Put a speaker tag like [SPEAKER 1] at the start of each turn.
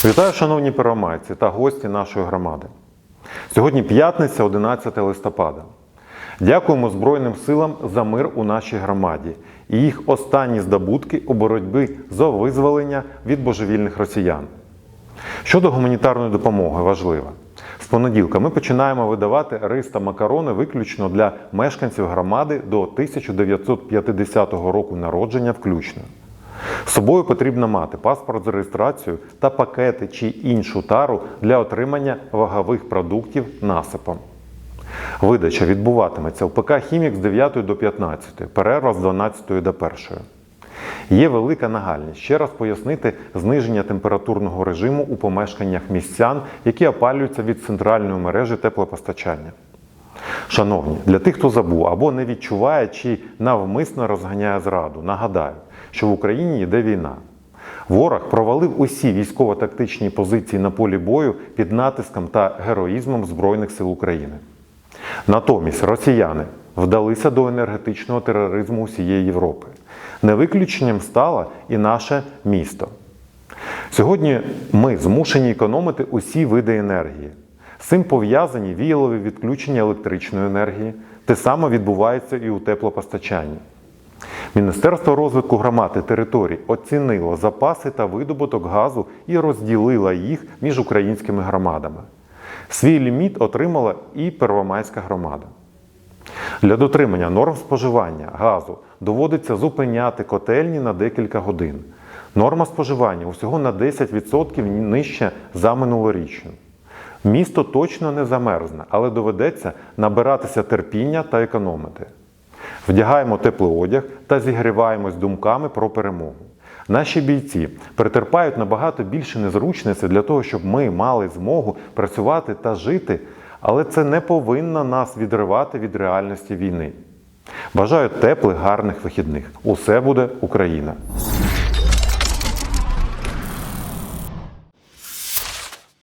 [SPEAKER 1] Вітаю, шановні первомайці та гості нашої громади. Сьогодні п'ятниця, 11 листопада. Дякуємо Збройним силам за мир у нашій громаді і їх останні здобутки у боротьбі за визволення від божевільних росіян. Щодо гуманітарної допомоги важливо. З понеділка ми починаємо видавати рис та макарони виключно для мешканців громади до 1950 року народження включно. Собою потрібно мати паспорт з реєстрацією та пакети чи іншу тару для отримання вагових продуктів насипом. Видача відбуватиметься в ПК Хімік з 9 до 15, перерва з 12 до 1. Є велика нагальність ще раз пояснити зниження температурного режиму у помешканнях містян, які опалюються від центральної мережі теплопостачання. Шановні, для тих, хто забув або не відчуває чи навмисно розганяє зраду, нагадаю, що в Україні йде війна. Ворог провалив усі військово-тактичні позиції на полі бою під натиском та героїзмом Збройних сил України. Натомість росіяни вдалися до енергетичного тероризму усієї Європи. Не виключенням стало і наше місто. Сьогодні ми змушені економити усі види енергії. З цим пов'язані віялові відключення електричної енергії. Те саме відбувається і у теплопостачанні. Міністерство розвитку громад і територій оцінило запаси та видобуток газу і розділило їх між українськими громадами. Свій ліміт отримала і Первомайська громада. Для дотримання норм споживання газу доводиться зупиняти котельні на декілька годин. Норма споживання усього на 10% нижча за минулорічну. Місто точно не замерзне, але доведеться набиратися терпіння та економити. Вдягаємо теплий одяг та зігріваємось думками про перемогу. Наші бійці претерпають набагато більше незручностей для того, щоб ми мали змогу працювати та жити, але це не повинно нас відривати від реальності війни. Бажаю теплих, гарних вихідних. Усе буде Україна!